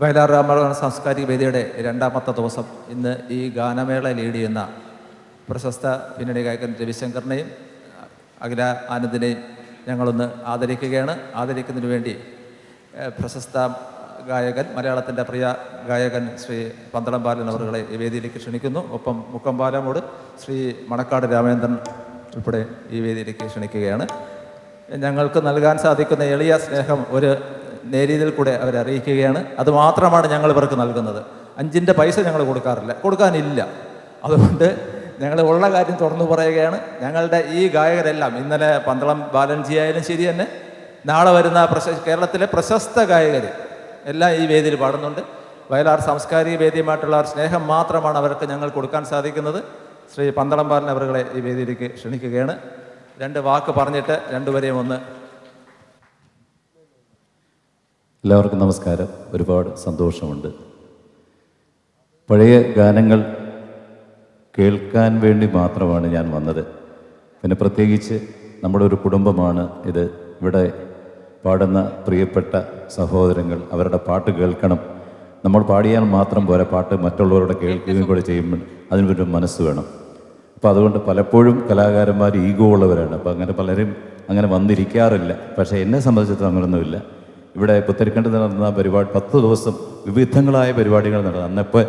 വയലാർ രാമകൃഷ്ണ സാംസ്കാരിക വേദിയുടെ രണ്ടാമത്തെ ദിവസം ഇന്ന് ഈ ഗാനമേള ലീഡ് ചെയ്യുന്ന പ്രശസ്ത പിന്നണി ഗായകൻ രവിശങ്കറിനെയും അഖില ആനന്ദിനെയും ഞങ്ങളൊന്ന് ആദരിക്കുകയാണ്. ആദരിക്കുന്നതിന് വേണ്ടി പ്രശസ്ത ഗായകൻ മലയാളത്തിന്റെ പ്രിയ ഗായകൻ ശ്രീ പന്തളം ബാലൻ അവരുകളെ ഈ വേദിയിലേക്ക് ക്ഷണിക്കുന്നു. ഒപ്പം മുക്കമ്പാലമോട് ശ്രീ മണക്കാട് രാമേന്ദ്രൻ ഉൾപ്പെടെ ഈ വേദിയിലേക്ക് ക്ഷണിക്കുകയാണ്. ഞങ്ങൾക്ക് നൽകാൻ സാധിക്കുന്ന എളിയ സ്നേഹം ഒരു നേരിയതിൽ കൂടെ അവരെ അറിയിക്കുകയാണ്. അത് മാത്രമാണ് ഞങ്ങൾ ഇവർക്ക് നൽകുന്നത്. അഞ്ചിന്റെ പൈസ ഞങ്ങൾ കൊടുക്കാറില്ല. കൊടുക്കാനില്ല. അതുകൊണ്ട് ഞങ്ങൾ ഉള്ള കാര്യം തുറന്നു പറയുകയാണ്. ഞങ്ങളുടെ ഈ ഗായകരെല്ലാം ഇന്നലെ പന്തളം ബാലൻജി ആയാലും ശരി തന്നെ നാളെ വരുന്ന പ്രശ കേരളത്തിലെ പ്രശസ്ത ഗായകർ എല്ലാം ഈ വേദിയിൽ പാടുന്നുണ്ട്. വയലാർ സാംസ്കാരിക വേദിയുമായിട്ടുള്ള സ്നേഹം മാത്രമാണ് അവർക്ക് ഞങ്ങൾ കൊടുക്കാൻ സാധിക്കുന്നത്. ശ്രീ പന്തളം ബാലൻ അവരുടെ ഈ വേദിയിലേക്ക് ക്ഷണിക്കുകയാണ്. രണ്ട് വാക്ക് പറഞ്ഞിട്ട് രണ്ടുപേരെയും ഒന്ന് എല്ലാവർക്കും നമസ്കാരം. ഒരുപാട് സന്തോഷമുണ്ട്. പഴയ ഗാനങ്ങൾ കേൾക്കാൻ വേണ്ടി മാത്രമാണ് ഞാൻ വന്നത്. പിന്നെ പ്രത്യേകിച്ച് നമ്മുടെ ഒരു കുടുംബമാണ് ഇത്. ഇവിടെ പാടുന്ന പ്രിയപ്പെട്ട സഹോദരങ്ങൾ അവരുടെ പാട്ട് കേൾക്കണം. നമ്മൾ പാടിയാൽ മാത്രം പോരാ പാട്ട് മറ്റുള്ളവരുടെ കേൾക്കുകയും കൂടെ ചെയ്യുമ്പോൾ അതിനൊരു മനസ്സ് വേണം. അപ്പോൾ അതുകൊണ്ട് പലപ്പോഴും കലാകാരന്മാർ ഈഗോ ഉള്ളവരാണ്. അപ്പോൾ അങ്ങനെ പലരും അങ്ങനെ വന്നിരിക്കാറില്ല. പക്ഷേ എന്നെ സംബന്ധിച്ചിടത്തോളം അങ്ങനെയൊന്നുമില്ല ഇവിടെ പുത്തരിക്കണ്ട് നടന്ന പരിപാടി പത്ത് ദിവസം വിവിധങ്ങളായ പരിപാടികൾ നടന്നു. അന്നപ്പോൾ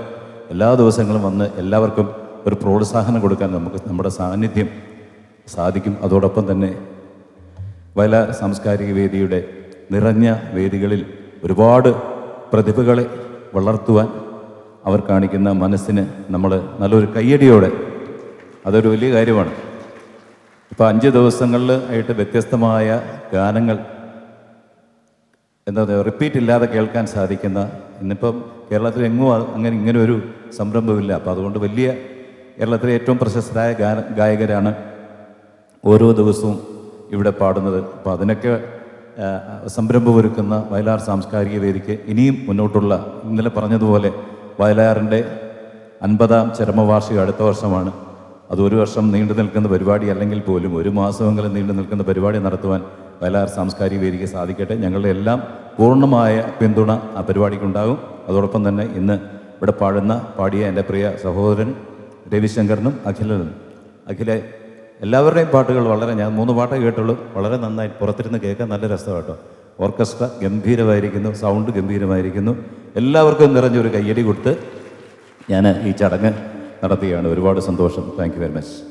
എല്ലാ ദിവസങ്ങളും വന്ന് എല്ലാവർക്കും ഒരു പ്രോത്സാഹനം കൊടുക്കാൻ നമുക്ക് നമ്മുടെ സാന്നിധ്യം സാധിക്കും. അതോടൊപ്പം തന്നെ വല സാംസ്കാരിക വേദിയുടെ നിറഞ്ഞ വേദികളിൽ ഒരുപാട് പ്രതിഭകളെ വളർത്തുവാൻ അവർ കാണിക്കുന്ന മനസ്സിന് നമ്മൾ നല്ലൊരു കയ്യടിയോടെ അതൊരു വലിയ കാര്യമാണ്. ഇപ്പോൾ അഞ്ച് ദിവസങ്ങളിൽ ആയിട്ട് വ്യത്യസ്തമായ ഗാനങ്ങൾ പറയുക റിപ്പീറ്റ് ഇല്ലാതെ കേൾക്കാൻ സാധിക്കുന്ന ഇന്നിപ്പം കേരളത്തിൽ എങ്ങും അങ്ങനെ ഇങ്ങനെ ഒരു സംരംഭമില്ല. അപ്പോൾ അതുകൊണ്ട് വലിയ കേരളത്തിലെ ഏറ്റവും പ്രശസ്തരായ ഗായകരാണ് ഓരോ ദിവസവും ഇവിടെ പാടുന്നത്. അപ്പോൾ അതിനൊക്കെ സംരംഭമൊരുക്കുന്ന വയലാർ സാംസ്കാരിക വേദിക്ക് ഇനിയും മുന്നോട്ടുള്ള ഇന്നലെ പറഞ്ഞതുപോലെ വയലാറിന്റെ അൻപതാം ചരമവാർഷികം അടുത്ത വർഷമാണ്. അത് ഒരു വർഷം നീണ്ടു നിൽക്കുന്ന പരിപാടി അല്ലെങ്കിൽ പോലും ഒരു മാസമെങ്കിലും നീണ്ടു നിൽക്കുന്ന പരിപാടി നടത്തുവാൻ വയലാർ സാംസ്കാരിക വേദിക്ക് സാധിക്കട്ടെ. ഞങ്ങളുടെ എല്ലാം പൂർണമായ പിന്തുണ ആ പരിപാടിക്കുണ്ടാകും. അതോടൊപ്പം തന്നെ ഇന്ന് ഇവിടെ പാടുന്ന പാടിയ എന്റെ പ്രിയ സഹോദരൻ രവിശങ്കറിനും അഖിലനും. അഖിലെ എല്ലാവരുടെയും പാട്ടുകൾ വളരെ ഞാൻ മൂന്ന് പാട്ടേ കേട്ടുള്ളൂ. വളരെ നന്നായി പുറത്തിരുന്ന് കേൾക്കാൻ നല്ല രസമാണ് കേട്ടോ ഓർക്കസ്ട്ര ഗംഭീരമായിരിക്കുന്നു സൗണ്ട് ഗംഭീരമായിരിക്കുന്നു. എല്ലാവർക്കും നിറഞ്ഞൊരു കയ്യടി കൊടുത്ത് ഞാൻ ഈ ചടങ്ങ് നടത്തുകയാണ് ഒരുപാട് സന്തോഷം. Thank very much.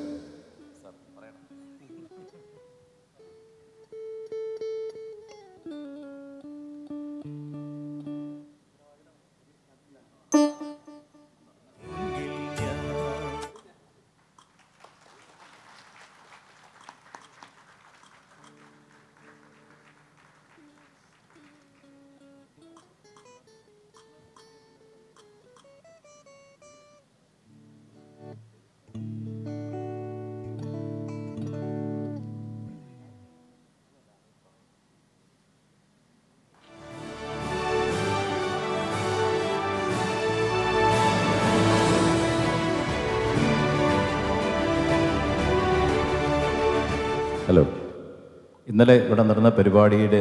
ഇന്നലെ ഇവിടെ നടന്ന പരിപാടിയുടെ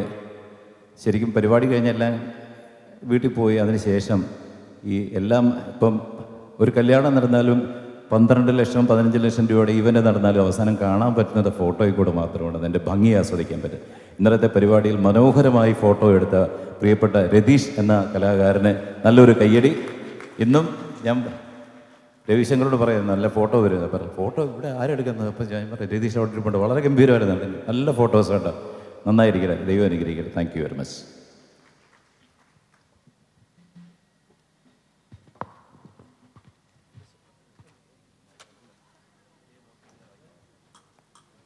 ശരിക്കും പരിപാടി കഴിഞ്ഞെല്ലാം വീട്ടിൽ പോയി അതിനുശേഷം ഈ എല്ലാം ഇപ്പം ഒരു കല്യാണം നടന്നാലും പന്ത്രണ്ട് ലക്ഷം പതിനഞ്ച് ലക്ഷം രൂപയുടെ ഇവന്റ് നടന്നാലും അവസാനം കാണാൻ പറ്റുന്നത് ഫോട്ടോയിൽ കൂടെ മാത്രമാണ്. അതിന്റെ ഭംഗി ആസ്വദിക്കാൻ പറ്റും. ഇന്നലത്തെ പരിപാടിയിൽ മനോഹരമായി ഫോട്ടോ എടുത്ത പ്രിയപ്പെട്ട രതീഷ് എന്ന കലാകാരന് നല്ലൊരു കയ്യടി. ഇന്നും ഞാൻ രവിശങ്കറോട് പറയാം നല്ല ഫോട്ടോ വരുന്നത് പറഞ്ഞു ഫോട്ടോ ഇവിടെ ആരെടുക്കുന്നത് അപ്പം ഞാൻ പറയാം രതീഷ് അവിടെ ഇരിപ്പുണ്ട്. വളരെ ഗംഭീരമായിരുന്നു നല്ല ഫോട്ടോസ് കണ്ട? നന്നായിരിക്കട്ടെ. ദൈവം അനുഗ്രഹിക്കട്ടെ. താങ്ക് യു വെരി മച്ച്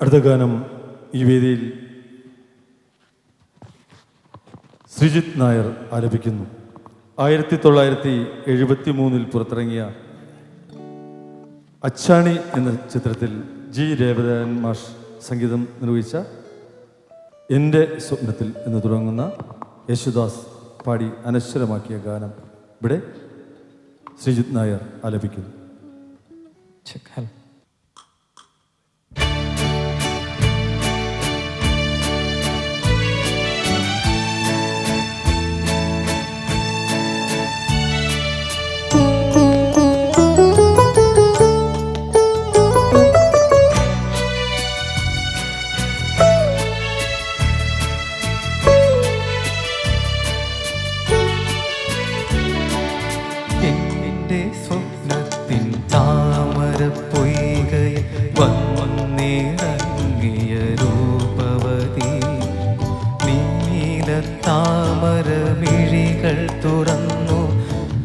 അടുത്ത ഗാനം ഈ വേദിയിൽ ശ്രീജിത് നായർ ആലപിക്കുന്നു. ആയിരത്തി തൊള്ളായിരത്തി എഴുപത്തി മൂന്നിൽ പുറത്തിറങ്ങിയ അച്ചാണി എന്ന ചിത്രത്തിൽ ജി രേവതൻ മാഷ് സംഗീതം നിർവഹിച്ച എന്റെ സ്വപ്നത്തിൽ എന്ന് തുടങ്ങുന്ന യേശുദാസ് പാടി അനശ്വരമാക്കിയ ഗാനം ഇവിടെ ശ്രീജിത് നായർ ആലപിക്കുന്നു. സ്വപ്നത്തിൻ താമര പൊയ്കയിൽ വന്നിറങ്ങിയ രൂപവതി. നീല താമര മിഴികൾ തുറന്നു.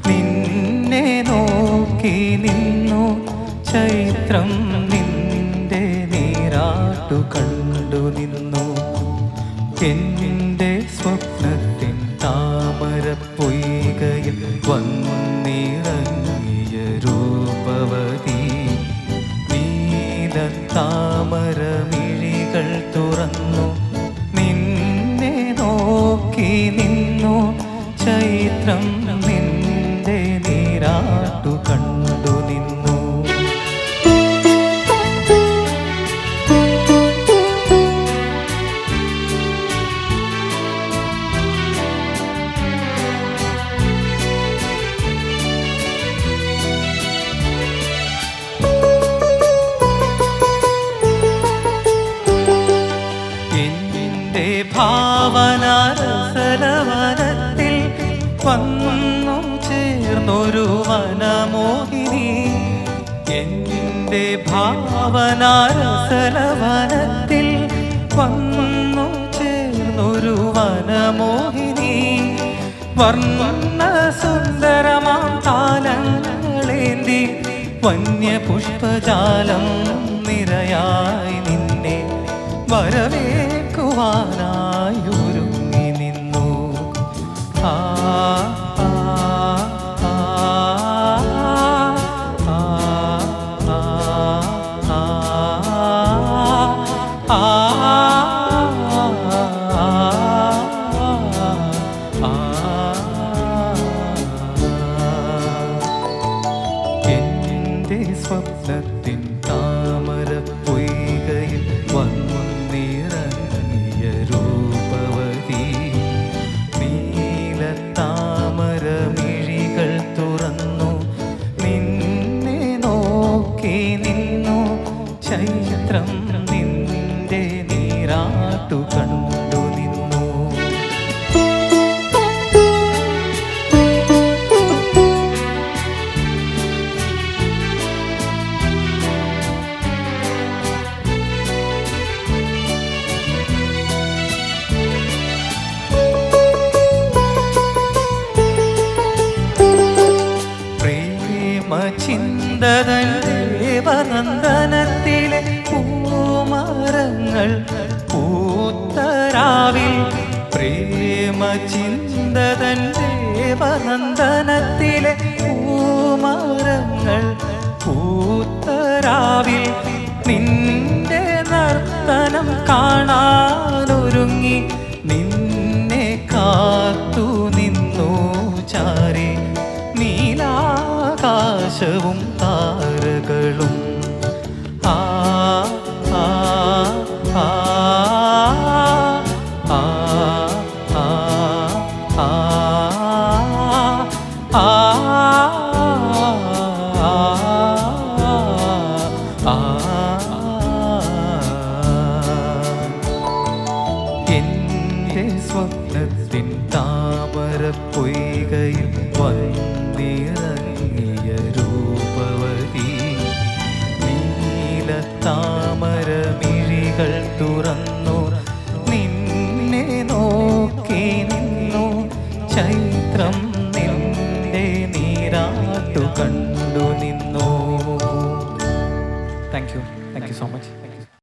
നിന്നെ നോക്കി നിന്നു. ചൈത്രം നിന്റെ നീരാട്ടു കണ്ടു നിന്നു. എന്നെ എന്റെ ഭാവനാരസലവനത്തിൽ വന്നു ചേർന്നൊരു വനമോഹിനി. എന്റെ ഭാവനാരസലവനത്തിൽ വന്നു ചേർന്നൊരു വനമോഹിനി. വർണ സുന്ദരമാം താലങ്ങളേന്തി വന്യപുഷ്പജാലം നിരയായി നിന്നെ വരവേക്കുവാനായി ഒരുങ്ങി നിന്നു. ആ സ്വപ്നത്തിൻ ചൈത്രം നിന്റെ നീരാട്ടു കണ്ടു നിന്നു. പ്രേമ ചിന്തതൻ ദേവനന്ദനത്തിലെ പൂമരങ്ങൾ പൂത്തരാവിൽ പ്രേമ ചിന്തതൻ ദേവനന്ദനത്തിലെ പൂമരങ്ങൾ പൂത്തരാവിൽ നിന്റെ നർത്തനം കാണാനൊരുങ്ങി നിന്നെ കാത്തു നിന്നു ചാരി. നീലാകാശവും താരകളും